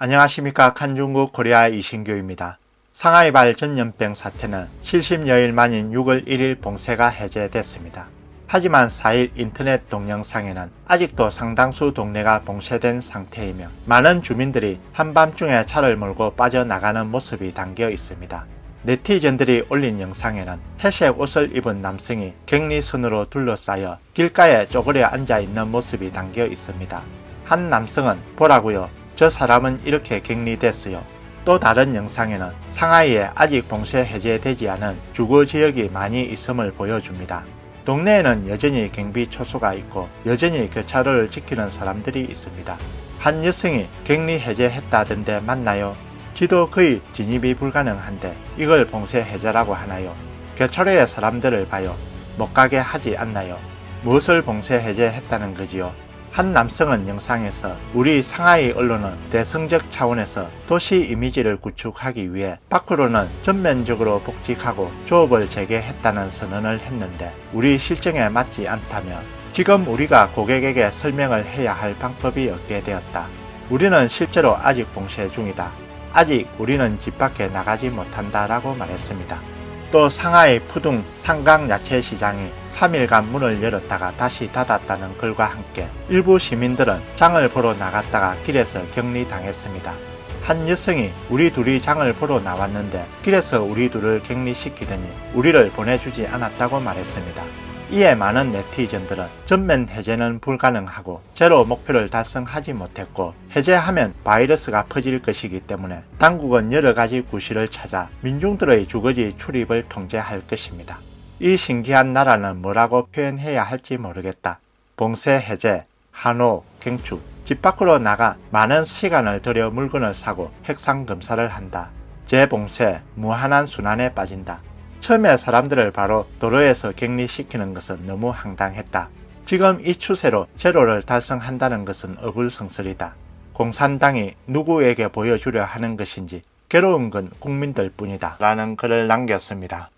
안녕하십니까 칸중국 코리아 이신규입니다. 상하이발 전염병 사태는 70여일 만인 6월 1일 봉쇄가 해제됐습니다. 하지만 4일 인터넷 동영상에는 아직도 상당수 동네가 봉쇄된 상태이며 많은 주민들이 한밤중에 차를 몰고 빠져나가는 모습이 담겨 있습니다. 네티즌들이 올린 영상에는 회색 옷을 입은 남성이 격리선으로 둘러싸여 길가에 쪼그려 앉아 있는 모습이 담겨 있습니다. 한 남성은 보라고요. 저 사람은 이렇게 격리됐어요. 또 다른 영상에는 상하이에 아직 봉쇄 해제되지 않은 주거 지역이 많이 있음을 보여줍니다. 동네에는 여전히 경비 초소가 있고 여전히 교차로를 지키는 사람들이 있습니다. 한 여성이 격리 해제했다던데 맞나요? 지도 거의 진입이 불가능한데 이걸 봉쇄 해제라고 하나요? 교차로에 사람들을 봐요. 못 가게 하지 않나요? 무엇을 봉쇄 해제했다는 거지요? 한 남성은 영상에서 우리 상하이 언론은 대승적 차원에서 도시 이미지를 구축하기 위해 밖으로는 전면적으로 복직하고 조업을 재개했다는 선언을 했는데 우리 실정에 맞지 않다며 지금 우리가 고객에게 설명을 해야 할 방법이 없게 되었다. 우리는 실제로 아직 봉쇄 중이다. 아직 우리는 집 밖에 나가지 못한다라고 말했습니다. 또 상하이 푸둥 상강 야채 시장이 3일간 문을 열었다가 다시 닫았다는 글과 함께 일부 시민들은 장을 보러 나갔다가 길에서 격리당했습니다. 한 여성이 우리 둘이 장을 보러 나왔는데 길에서 우리 둘을 격리시키더니 우리를 보내주지 않았다고 말했습니다. 이에 많은 네티즌들은 전면 해제는 불가능하고 제로 목표를 달성하지 못했고 해제하면 바이러스가 퍼질 것이기 때문에 당국은 여러 가지 구실을 찾아 민중들의 주거지 출입을 통제할 것입니다. 이 신기한 나라는 뭐라고 표현해야 할지 모르겠다. 봉쇄 해제, 한호, 경축, 집 밖으로 나가 많은 시간을 들여 물건을 사고 핵상 검사를 한다. 재봉쇄, 무한한 순환에 빠진다. 처음에 사람들을 바로 도로에서 격리시키는 것은 너무 황당했다. 지금 이 추세로 제로를 달성한다는 것은 어불성설이다. 공산당이 누구에게 보여주려 하는 것인지 괴로운 건 국민들 뿐이다. 라는 글을 남겼습니다.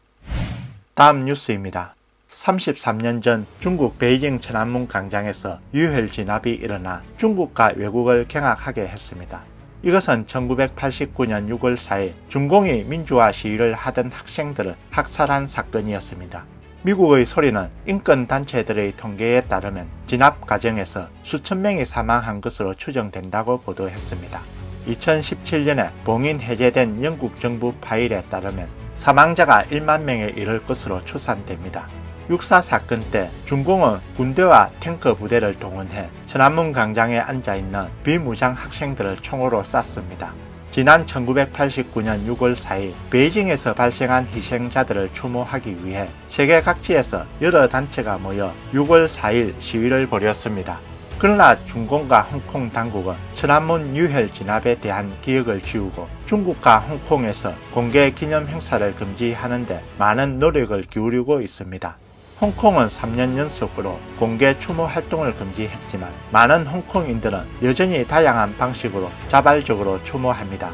다음 뉴스입니다. 33년 전 중국 베이징 천안문 광장에서 유혈 진압이 일어나 중국과 외국을 경악하게 했습니다. 이것은 1989년 6월 4일 중공이 민주화 시위를 하던 학생들을 학살한 사건이었습니다. 미국의 소리는 인권단체들의 통계에 따르면 진압 과정에서 수천 명이 사망한 것으로 추정된다고 보도했습니다. 2017년에 봉인 해제된 영국 정부 파일에 따르면 사망자가 1만 명에 이를 것으로 추산됩니다. 육사 사건 때 중공은 군대와 탱크 부대를 동원해 천안문 광장에 앉아 있는 비무장 학생들을 총으로 쐈습니다. 지난 1989년 6월 4일 베이징에서 발생한 희생자들을 추모하기 위해 세계 각지에서 여러 단체가 모여 6월 4일 시위를 벌였습니다. 그러나 중공과 홍콩 당국은 천안문 유혈 진압에 대한 기억을 지우고 중국과 홍콩에서 공개 기념 행사를 금지하는데 많은 노력을 기울이고 있습니다. 홍콩은 3년 연속으로 공개 추모 활동을 금지했지만 많은 홍콩인들은 여전히 다양한 방식으로 자발적으로 추모합니다.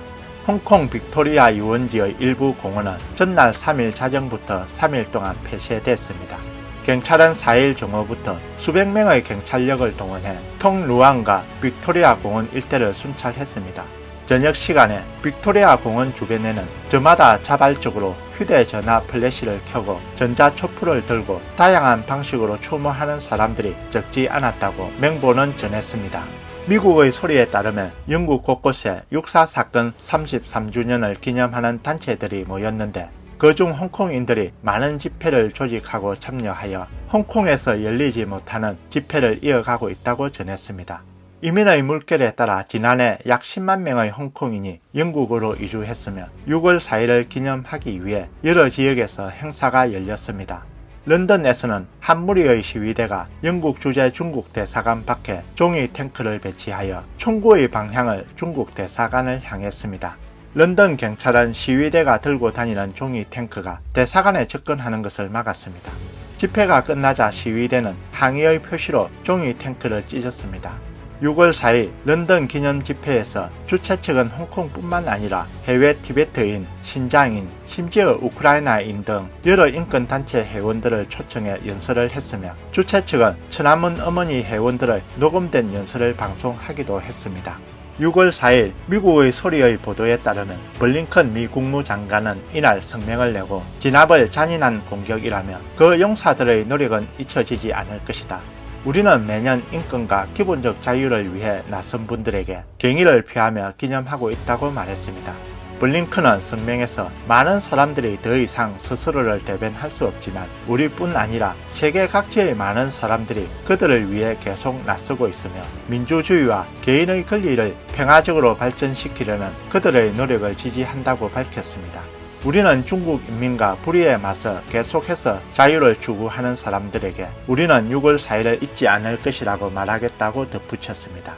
홍콩 빅토리아 유원지의 일부 공원은 전날 3일 자정부터 3일 동안 폐쇄됐습니다. 경찰은 4일 정오부터 수백 명의 경찰력을 동원해 통루앙과 빅토리아 공원 일대를 순찰했습니다. 저녁 시간에 빅토리아 공원 주변에는 저마다 자발적으로 휴대전화 플래시를 켜고 전자초프를 들고 다양한 방식으로 추모하는 사람들이 적지 않았다고 맹보는 전했습니다. 미국의 소리에 따르면 영국 곳곳에 육사 사건 33주년을 기념하는 단체들이 모였는데 그중 홍콩인들이 많은 집회를 조직하고 참여하여 홍콩에서 열리지 못하는 집회를 이어가고 있다고 전했습니다. 이민의 물결에 따라 지난해 약 10만 명의 홍콩인이 영국으로 이주했으며 6월 4일을 기념하기 위해 여러 지역에서 행사가 열렸습니다. 런던에서는 한 무리의 시위대가 영국 주재 중국 대사관 밖에 종이 탱크를 배치하여 총구의 방향을 중국 대사관을 향했습니다. 런던 경찰은 시위대가 들고 다니는 종이 탱크가 대사관에 접근하는 것을 막았습니다. 집회가 끝나자 시위대는 항의의 표시로 종이 탱크를 찢었습니다. 6월 4일 런던 기념 집회에서 주최 측은 홍콩뿐만 아니라 해외 티베트인, 신장인, 심지어 우크라이나인 등 여러 인권단체 회원들을 초청해 연설을 했으며 주최 측은 천안문 어머니 회원들의 녹음된 연설을 방송하기도 했습니다. 6월 4일 미국의 소리의 보도에 따르면 블링컨 미 국무장관은 이날 성명을 내고 진압을 잔인한 공격이라며 그 용사들의 노력은 잊혀지지 않을 것이다. 우리는 매년 인권과 기본적 자유를 위해 나선 분들에게 경의를 표하며 기념하고 있다고 말했습니다. 블링컨은 성명에서 많은 사람들이 더 이상 스스로를 대변할 수 없지만 우리뿐 아니라 세계 각지의 많은 사람들이 그들을 위해 계속 나서고 있으며 민주주의와 개인의 권리를 평화적으로 발전시키려는 그들의 노력을 지지한다고 밝혔습니다. 우리는 중국 인민과 불의에 맞서 계속해서 자유를 추구하는 사람들에게 우리는 6월 4일을 잊지 않을 것이라고 말하겠다고 덧붙였습니다.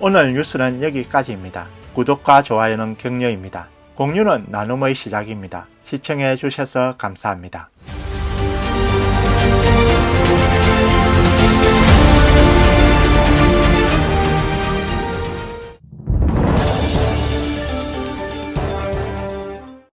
오늘 뉴스는 여기까지입니다. 구독과 좋아요는 격려입니다. 공유는 나눔의 시작입니다. 시청해 주셔서 감사합니다.